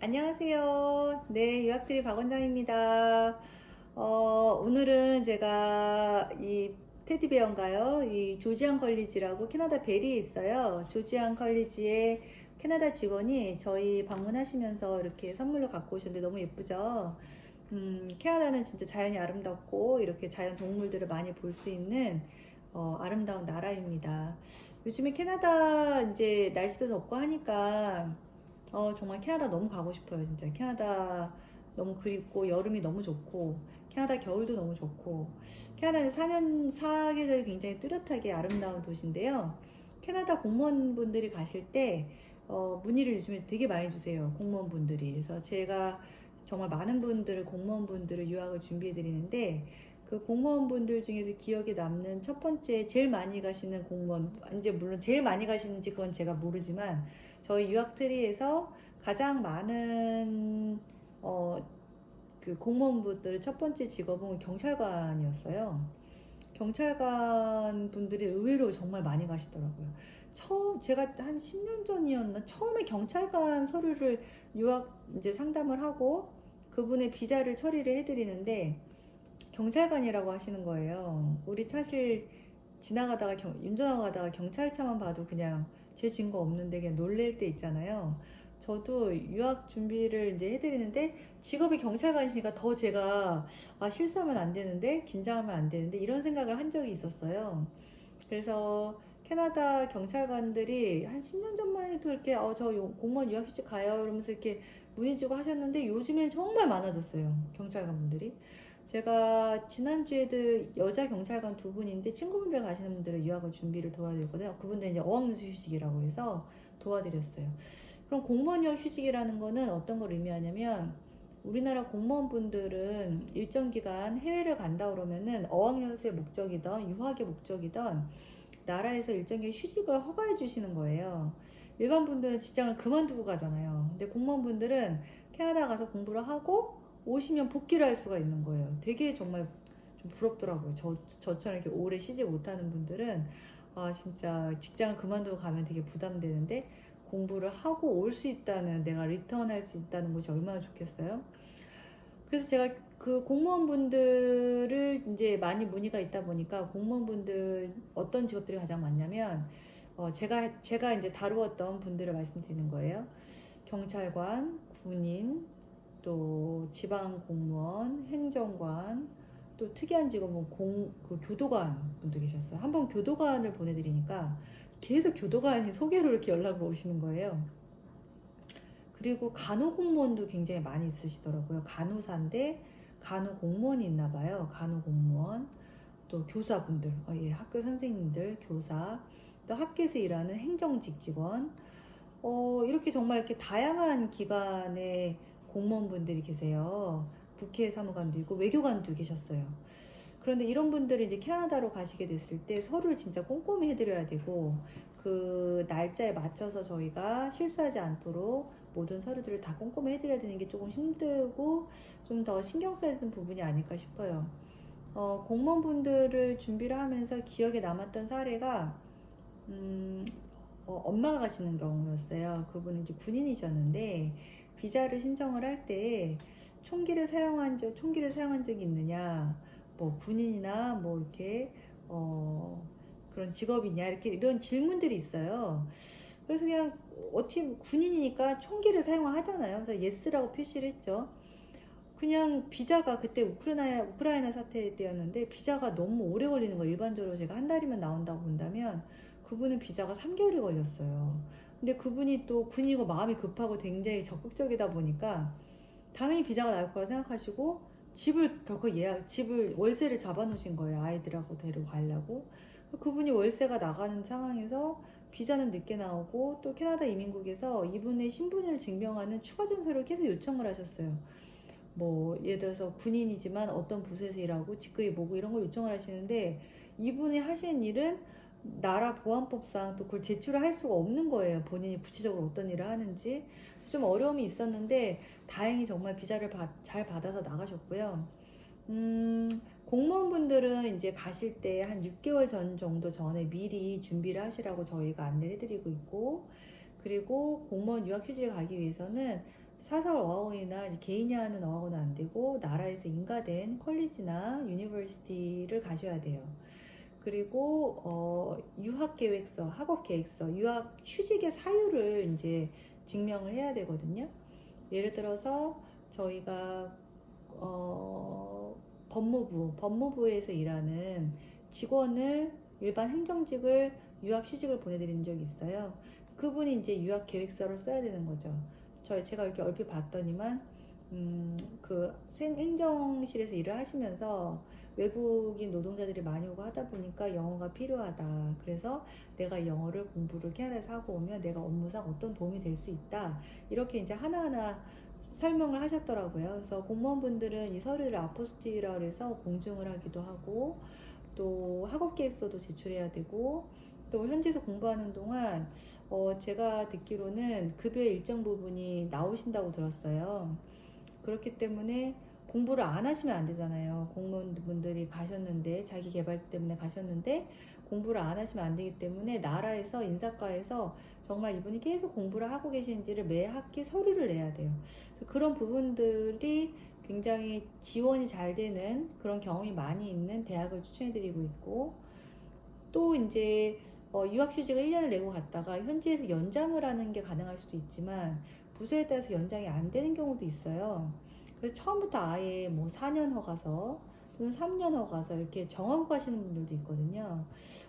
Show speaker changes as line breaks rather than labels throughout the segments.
안녕하세요. 네, 유학들이 박원장입니다. 어, 오늘은 제가 이 테디베어인가요? 이 조지안 컬리지라고 캐나다 베리에 있어요. 조지안 컬리지의 캐나다 직원이 저희 방문하시면서 이렇게 선물로 갖고 오셨는데 너무 예쁘죠? 음, 캐나다는 진짜 자연이 아름답고 이렇게 자연 동물들을 많이 볼 수 있는 어, 아름다운 나라입니다. 요즘에 캐나다 이제 날씨도 덥고 하니까 어, 정말 캐나다 너무 가고 싶어요, 진짜. 캐나다 너무 그립고, 여름이 너무 좋고, 캐나다 겨울도 너무 좋고, 캐나다는 4년, 사계절이 굉장히 뚜렷하게 아름다운 도시인데요. 캐나다 공무원분들이 가실 때, 어, 문의를 요즘에 되게 많이 주세요, 공무원분들이. 그래서 제가 정말 많은 분들을, 공무원분들을 유학을 준비해 드리는데, 그 공무원분들 중에서 기억에 남는 첫 번째, 제일 많이 가시는 공무원, 이제 물론 제일 많이 가시는지 그건 제가 모르지만, 저희 유학 트리에서 가장 많은 어, 그 공무원분들의 첫 번째 직업은 경찰관이었어요. 경찰관 분들이 의외로 정말 많이 가시더라고요. 처음 제가 한 10년 전이었나 처음에 경찰관 서류를 유학 이제 상담을 하고 그분의 비자를 처리를 해드리는데 경찰관이라고 하시는 거예요. 우리 사실 지나가다가 경, 운전하고 가다가 경찰차만 봐도 그냥 제 증거 없는데 그냥 놀랄 때 있잖아요. 저도 유학 준비를 이제 해드리는데 직업이 경찰관이시니까 더 제가 아, 실수하면 안 되는데 긴장하면 안 되는데 이런 생각을 한 적이 있었어요. 그래서 캐나다 경찰관들이 한 10년 전만 해도 이렇게 어, 저 요- 공무원 유학 휴직 가요 이러면서 이렇게 문의 주고 하셨는데 요즘엔 정말 많아졌어요. 경찰관분들이. 제가 지난주에도 여자 경찰관 두 분인데 친구분들 가시는 분들은 유학을 준비를 도와드렸거든요. 그분들 이제 어학연수 휴직이라고 해서 도와드렸어요. 그럼 공무원 유학 휴직이라는 거는 어떤 걸 의미하냐면 우리나라 공무원분들은 일정 기간 해외를 간다 그러면은 어학연수의 목적이든 유학의 목적이든 나라에서 일정 기간 휴직을 허가해 주시는 거예요. 일반 분들은 직장을 그만두고 가잖아요. 근데 공무원분들은 캐나다 가서 공부를 하고 오시면 복귀를 할 수가 있는 거예요. 되게 정말 좀 부럽더라고요. 저, 저처럼 이렇게 오래 쉬지 못하는 분들은 아, 진짜 직장을 그만두고 가면 되게 부담되는데 공부를 하고 올 수 있다는 내가 리턴 할 수 있다는 것이 얼마나 좋겠어요. 그래서 제가 그 공무원분들을 이제 많이 문의가 있다 보니까 공무원분들 어떤 직업들이 가장 많냐면 어, 제가 제가 이제 다루었던 분들을 말씀드리는 거예요. 경찰관, 군인, 또 지방 공무원, 행정관, 또 특이한 직업은 공, 그 교도관 분도 계셨어요. 한번 교도관을 보내드리니까 계속 교도관이 소개로 이렇게 연락을 오시는 거예요. 그리고 간호 공무원도 굉장히 많이 있으시더라고요. 간호사인데 간호 공무원이 있나 봐요. 간호 공무원, 또 교사분들, 어, 예, 학교 선생님들, 교사, 또 학교에서 일하는 행정직 직원, 어, 이렇게 정말 이렇게 다양한 기관의 공무원분들이 계세요. 국회 사무관도 있고 외교관도 계셨어요. 그런데 이런 분들이 이제 캐나다로 가시게 됐을 때 서류를 진짜 꼼꼼히 해드려야 되고 그 날짜에 맞춰서 저희가 실수하지 않도록 모든 서류들을 다 꼼꼼히 해드려야 되는 게 조금 힘들고 좀 더 신경 써야 되는 부분이 아닐까 싶어요. 어, 공무원분들을 준비를 하면서 기억에 남았던 사례가 음, 어, 엄마가 가시는 경우였어요. 그분은 이제 군인이셨는데 비자를 신청을 할 때 총기를 사용한 적 총기를 사용한 적이 있느냐, 뭐 군인이나 뭐 이렇게 어 그런 직업이냐 이렇게 이런 질문들이 있어요. 그래서 그냥 어떻게 군인이니까 총기를 사용하잖아요. 그래서 예스라고 표시를 했죠. 그냥 비자가 그때 우크라이나 우크라이나 사태 때였는데 비자가 너무 오래 걸리는 거 일반적으로 제가 한 달이면 나온다고 본다면 그분은 비자가 3개월이 걸렸어요. 근데 그분이 또 군이고 마음이 급하고 굉장히 적극적이다 보니까 당연히 비자가 나올 거라 생각하시고 집을 덜컥 예약, 집을 월세를 잡아놓으신 거예요. 아이들하고 데리고 가려고. 그분이 월세가 나가는 상황에서 비자는 늦게 나오고 또 캐나다 이민국에서 이분의 신분을 증명하는 추가 전서를 계속 요청을 하셨어요. 뭐 예를 들어서 군인이지만 어떤 부서에서 일하고 직급이 뭐고 이런 걸 요청을 하시는데 이분이 하시는 일은 나라 보안법상 또 그걸 제출을 할 수가 없는 거예요. 본인이 구체적으로 어떤 일을 하는지 좀 어려움이 있었는데 다행히 정말 비자를 받- 잘 받아서 나가셨고요. 음, 공무원분들은 이제 가실 때 한 6개월 전 정도 전에 미리 준비를 하시라고 저희가 안내를 해드리고 있고 그리고 공무원 유학 휴직에 가기 위해서는 사설 어학원이나 개인이 하는 어학원은 안 되고 나라에서 인가된 컬리지나 유니버시티를 가셔야 돼요. 그리고 어, 유학 계획서, 학업 계획서, 유학 휴직의 사유를 이제 증명을 해야 되거든요. 예를 들어서 저희가 어, 법무부, 법무부에서 일하는 직원을 일반 행정직을 유학 휴직을 보내드린 적이 있어요. 그분이 이제 유학 계획서를 써야 되는 거죠. 저 제가 이렇게 얼핏 봤더니만 음, 그 생- 행정실에서 일을 하시면서 외국인 노동자들이 많이 오고 하다 보니까 영어가 필요하다. 그래서 내가 영어를 공부를 캐나다에서 하고 오면 내가 업무상 어떤 도움이 될 수 있다. 이렇게 이제 하나하나 설명을 하셨더라고요. 그래서 공무원분들은 이 서류를 아포스티라 그래서 공증을 하기도 하고 또 학업 계획서도 제출해야 되고 또 현지에서 공부하는 동안 어 제가 듣기로는 급여의 일정 부분이 나오신다고 들었어요. 그렇기 때문에 공부를 안 하시면 안 되잖아요. 공무원분들이 가셨는데 자기 개발 때문에 가셨는데 공부를 안 하시면 안 되기 때문에 나라에서 인사과에서 정말 이분이 계속 공부를 하고 계신지를 매 학기 서류를 내야 돼요. 그래서 그런 부분들이 굉장히 지원이 잘 되는 그런 경험이 많이 있는 대학을 추천해드리고 있고 또 이제 어, 유학휴직을 1년을 내고 갔다가 현지에서 연장을 하는 게 가능할 수도 있지만 부서에 따라서 연장이 안 되는 경우도 있어요. 그래서 처음부터 아예 뭐 4년 허가서 또는 3년 허가서 이렇게 정하고 가시는 분들도 있거든요.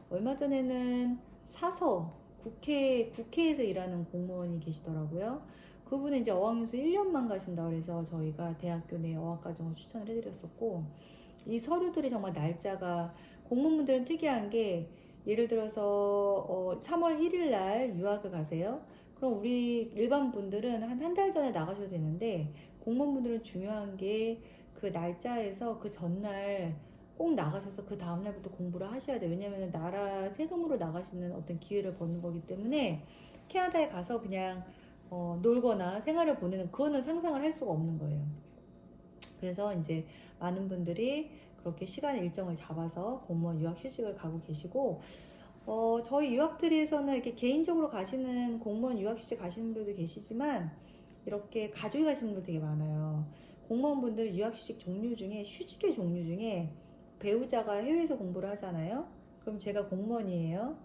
얼마 전에는 사서 국회 국회에서 일하는 공무원이 계시더라고요. 그분은 이제 어학연수 1년만 가신다 그래서 저희가 대학교 내 어학과정을 추천을 해드렸었고 이 서류들이 정말 날짜가 공무원분들은 특이한 게 예를 들어서 어, 3월 1일 날 유학을 가세요. 그럼 우리 일반 분들은 한 한 달 전에 나가셔도 되는데 공무원분들은 중요한 게 그 날짜에서 그 전날 꼭 나가셔서 그 다음날부터 공부를 하셔야 돼요. 왜냐하면 나라 세금으로 나가시는 어떤 기회를 버는 거기 때문에 캐나다에 가서 그냥 어, 놀거나 생활을 보내는 그거는 상상을 할 수가 없는 거예요. 그래서 이제 많은 분들이 그렇게 시간 일정을 잡아서 공무원 유학 휴직을 가고 계시고 어, 저희 유학들에서는 이렇게 개인적으로 가시는 공무원 유학 휴직 가시는 분들도 계시지만 이렇게 가족이 가시는 분들 되게 많아요. 공무원분들은 유학 휴직 종류 중에 휴직의 종류 중에 배우자가 해외에서 공부를 하잖아요. 그럼 제가 공무원이에요.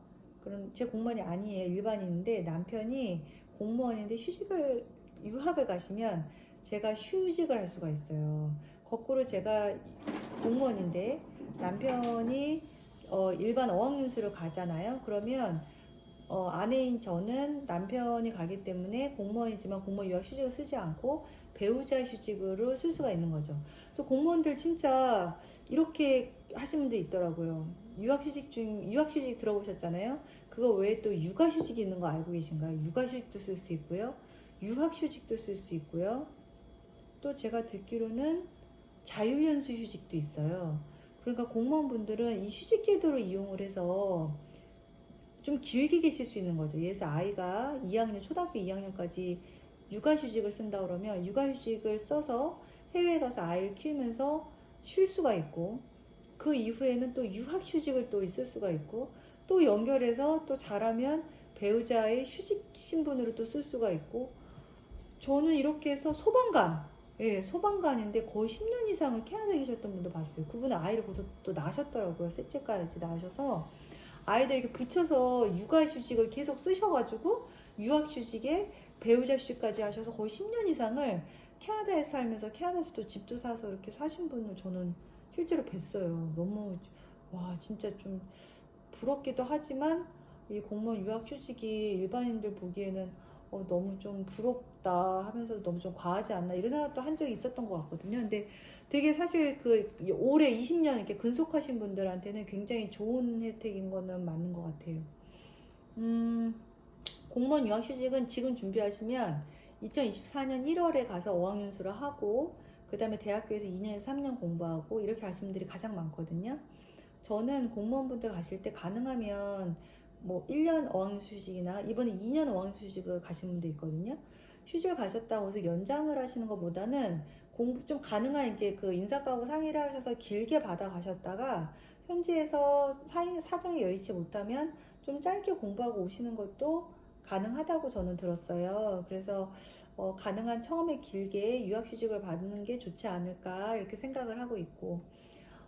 그럼 제 공무원이 아니에요. 일반인인데 남편이 공무원인데 휴직을 유학을 가시면 제가 휴직을 할 수가 있어요. 거꾸로 제가 공무원인데 남편이 어, 일반 어학연수를 가잖아요. 그러면 어, 아내인 저는 남편이 가기 때문에 공무원이지만 공무원 유학 휴직을 쓰지 않고 배우자 휴직으로 쓸 수가 있는 거죠. 그래서 공무원들 진짜 이렇게 하시는 분들 있더라고요. 유학 휴직 중 유학 휴직 들어보셨잖아요. 그거 외에 또 육아 휴직이 있는 거 알고 계신가요? 육아 휴직도 쓸 수 있고요. 유학 휴직도 쓸 수 있고요. 또 제가 듣기로는 자율연수 휴직도 있어요. 그러니까 공무원분들은 이 휴직 제도를 이용을 해서 좀 길게 계실 수 있는 거죠. 들어서 아이가 2학년, 초등학교 2학년까지 육아휴직을 쓴다 그러면 육아휴직을 써서 해외에 가서 아이를 키우면서 쉴 수가 있고 그 이후에는 또 유학휴직을 또 있을 수가 있고 또 연결해서 또 잘하면 배우자의 휴직 신분으로 또 쓸 수가 있고 저는 이렇게 해서 소방관 예, 소방관인데 거의 10년 이상을 캐나다에 계셨던 분도 봤어요. 그분은 아이를 거기서 또 낳으셨더라고요. 셋째까지 낳으셔서 아이들 이렇게 붙여서 육아휴직을 계속 쓰셔가지고 유학휴직에 배우자 휴직까지 하셔서 거의 10년 이상을 캐나다에 살면서 캐나다에서도 집도 사서 이렇게 사신 분을 저는 실제로 뵀어요. 너무 와 진짜 좀 부럽기도 하지만 이 공무원 유학휴직이 일반인들 보기에는 어, 너무 좀 부럽다 하면서 너무 좀 과하지 않나 이런 생각도 한 적이 있었던 것 같거든요. 근데 되게 사실 그 올해 20년 이렇게 근속하신 분들한테는 굉장히 좋은 혜택인 거는 맞는 것 같아요. 음, 공무원 유학휴직은 지금 준비하시면 2024년 1월에 가서 어학연수를 하고 그 다음에 대학교에서 2년에서 3년 공부하고 이렇게 하시는 분들이 가장 많거든요. 저는 공무원분들 가실 때 가능하면 뭐 1년 어학연수직이나 이번에 2년 어학연수직을 가신 분도 있거든요. 휴직을 가셨다고 해서 연장을 하시는 것보다는 공부 좀 가능한 이제 그 인사과하고 상의를 하셔서 길게 받아 가셨다가 현지에서 사, 사정이 여의치 못하면 좀 짧게 공부하고 오시는 것도 가능하다고 저는 들었어요. 그래서 어, 가능한 처음에 길게 유학휴직을 받는 게 좋지 않을까 이렇게 생각을 하고 있고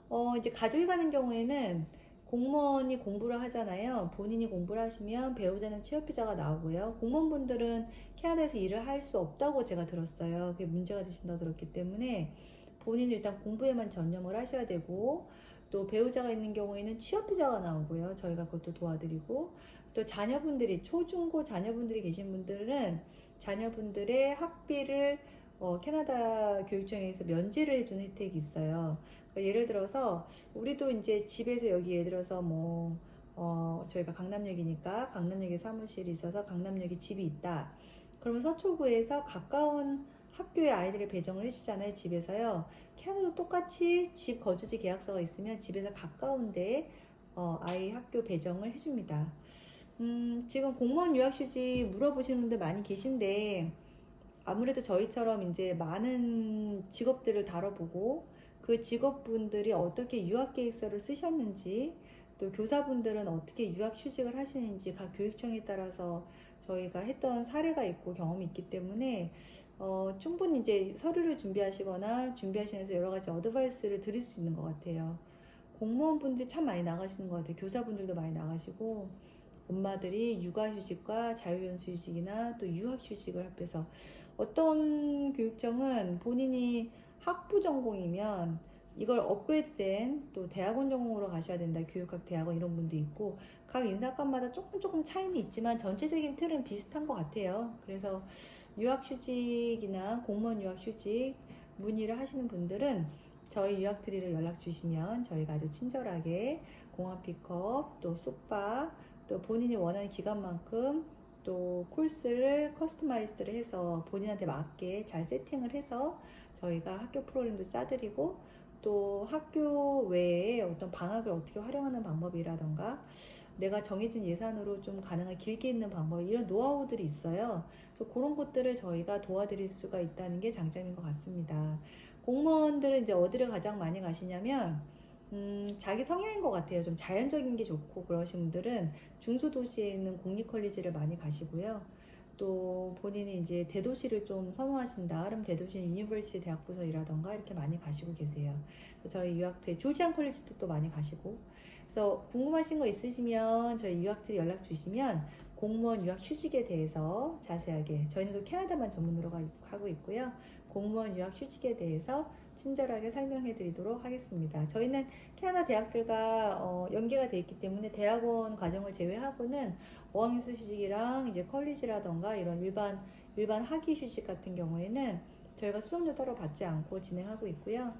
어, 이제 가족이 가는 경우에는 공무원이 공부를 하잖아요. 본인이 공부를 하시면 배우자는 취업비자가 나오고요. 공무원분들은 캐나다에서 일을 할 수 없다고 제가 들었어요. 그게 문제가 되신다고 들었기 때문에 본인이 일단 공부에만 전념을 하셔야 되고 또 배우자가 있는 경우에는 취업비자가 나오고요. 저희가 그것도 도와드리고 또 자녀분들이 초중고 자녀분들이 계신 분들은 자녀분들의 학비를 어, 캐나다 교육청에서 면제를 해주는 혜택이 있어요. 그러니까 예를 들어서 우리도 이제 집에서 여기 예를 들어서 뭐 어, 저희가 강남역이니까 강남역에 사무실이 있어서 강남역에 집이 있다. 그러면 서초구에서 가까운 학교에 아이들을 배정을 해주잖아요. 집에서요. 캐나다도 똑같이 집 거주지 계약서가 있으면 집에서 가까운데 어, 아이 학교 배정을 해줍니다. 음, 지금 공무원 유학휴직 물어보시는 분들 많이 계신데 아무래도 저희처럼 이제 많은 직업들을 다뤄보고 그 직업분들이 어떻게 유학 계획서를 쓰셨는지 또 교사분들은 어떻게 유학 휴직을 하시는지 각 교육청에 따라서 저희가 했던 사례가 있고 경험이 있기 때문에 어, 충분히 이제 서류를 준비하시거나 준비하시면서 여러 가지 어드바이스를 드릴 수 있는 것 같아요. 공무원분들이 참 많이 나가시는 것 같아요. 교사분들도 많이 나가시고 엄마들이 육아휴직과 자유연수휴직이나 또 유학휴직을 합해서 어떤 교육청은 본인이 학부 전공이면 이걸 업그레이드된 또 대학원 전공으로 가셔야 된다. 교육학 대학원 이런 분도 있고 각 인사과마다 조금 조금 차이는 있지만 전체적인 틀은 비슷한 것 같아요. 그래서 유학휴직이나 공무원 유학휴직 문의를 하시는 분들은 저희 유학트리를 연락 주시면 저희가 아주 친절하게 공항 픽업 또 숙박 또 본인이 원하는 기간만큼 또 코스를 커스터마이즈를 해서 본인한테 맞게 잘 세팅을 해서 저희가 학교 프로그램도 짜드리고 또 학교 외에 어떤 방학을 어떻게 활용하는 방법이라던가 내가 정해진 예산으로 좀 가능한 길게 있는 방법 이런 노하우들이 있어요. 그래서 그런 것들을 저희가 도와드릴 수가 있다는 게 장점인 것 같습니다. 공무원들은 이제 어디를 가장 많이 가시냐면 음, 자기 성향인 것 같아요. 좀 자연적인 게 좋고 그러신 분들은 중소도시에 있는 공립컬리지를 많이 가시고요. 또 본인이 이제 대도시를 좀 선호하신다. 그럼 대도시 유니버시티 대학 부서이라던가 이렇게 많이 가시고 계세요. 저희 유학대 조지안 컬리지도 또 많이 가시고. 그래서 궁금하신 거 있으시면 저희 유학들이 연락 주시면 공무원 유학 휴직에 대해서 자세하게 저희는 또 캐나다만 전문으로 가- 하고 있고요. 공무원 유학 휴직에 대해서 친절하게 설명해 드리도록 하겠습니다. 저희는 캐나다 대학들과 어, 연계가 되어 있기 때문에 대학원 과정을 제외하고는 어학연수 휴직이랑 이제 컬리지라던가 이런 일반 일반 학위 휴직 같은 경우에는 저희가 수업료 따로 받지 않고 진행하고 있고요.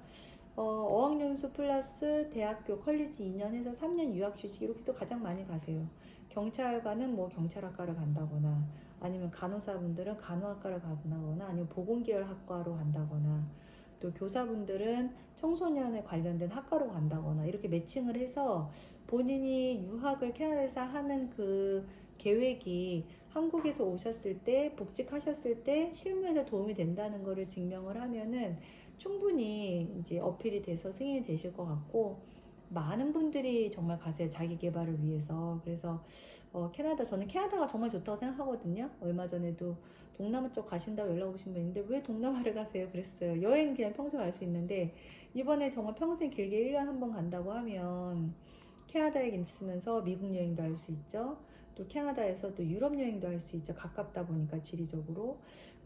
어, 어학연수 플러스 대학교 컬리지 2년 해서 3년 유학 휴직 이렇게 또 가장 많이 가세요. 경찰관은 뭐 경찰학과를 간다거나 아니면 간호사분들은 간호학과를 간다거나 아니면 보건계열 학과로 간다거나 또 교사분들은 청소년에 관련된 학과로 간다거나 이렇게 매칭을 해서 본인이 유학을 캐나다에서 하는 그 계획이 한국에서 오셨을 때 복직하셨을 때 실무에서 도움이 된다는 것을 증명을 하면은 충분히 이제 어필이 돼서 승인이 되실 것 같고 많은 분들이 정말 가세요 자기 개발을 위해서. 그래서 어, 캐나다 저는 캐나다가 정말 좋다고 생각하거든요. 얼마 전에도 동남아 쪽 가신다고 연락 오신 분 있는데 왜 동남아를 가세요? 그랬어요. 여행 그냥 평소 갈수 있는데 이번에 정말 평생 길게 1년 한 번 간다고 하면 캐나다에 있으면서 미국 여행도 할 수 있죠. 또 캐나다에서 또 유럽 여행도 할 수 있죠. 가깝다 보니까 지리적으로.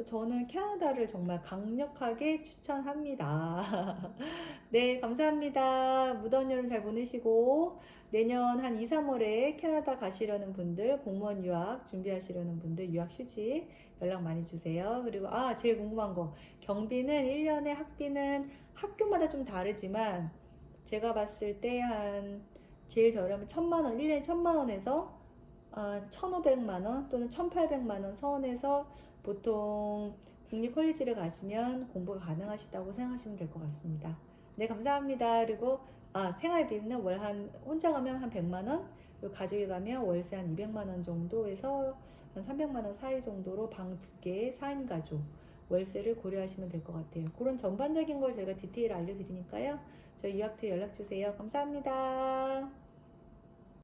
저는 캐나다를 정말 강력하게 추천합니다. 네 감사합니다. 무더운 여름 잘 보내시고 내년 한 2, 3월에 캐나다 가시려는 분들 공무원 유학 준비하시려는 분들 유학 휴직 연락 많이 주세요 그리고 아 제일 궁금한 거 경비는 1년에 학비는 학교마다 좀 다르지만 제가 봤을 때 한 제일 저렴한 천만 원 1년에 천만 원에서 아, 1,500만 원 또는 1,800만 원 선에서 보통 국립 컬리지를 가시면 공부가 가능하시다고 생각하시면 될 것 같습니다. 네, 감사합니다. 그리고 아, 생활비는 월 한 혼자 가면 한 100만 원, 가족이 가면 월세 한 200만 원 정도에서 한 300만 원 사이 정도로 방 두개 4인 가족 월세를 고려하시면 될 것 같아요. 그런 전반적인 걸 저희가 디테일 알려드리니까요. 저희 유학태 연락 주세요. 감사합니다.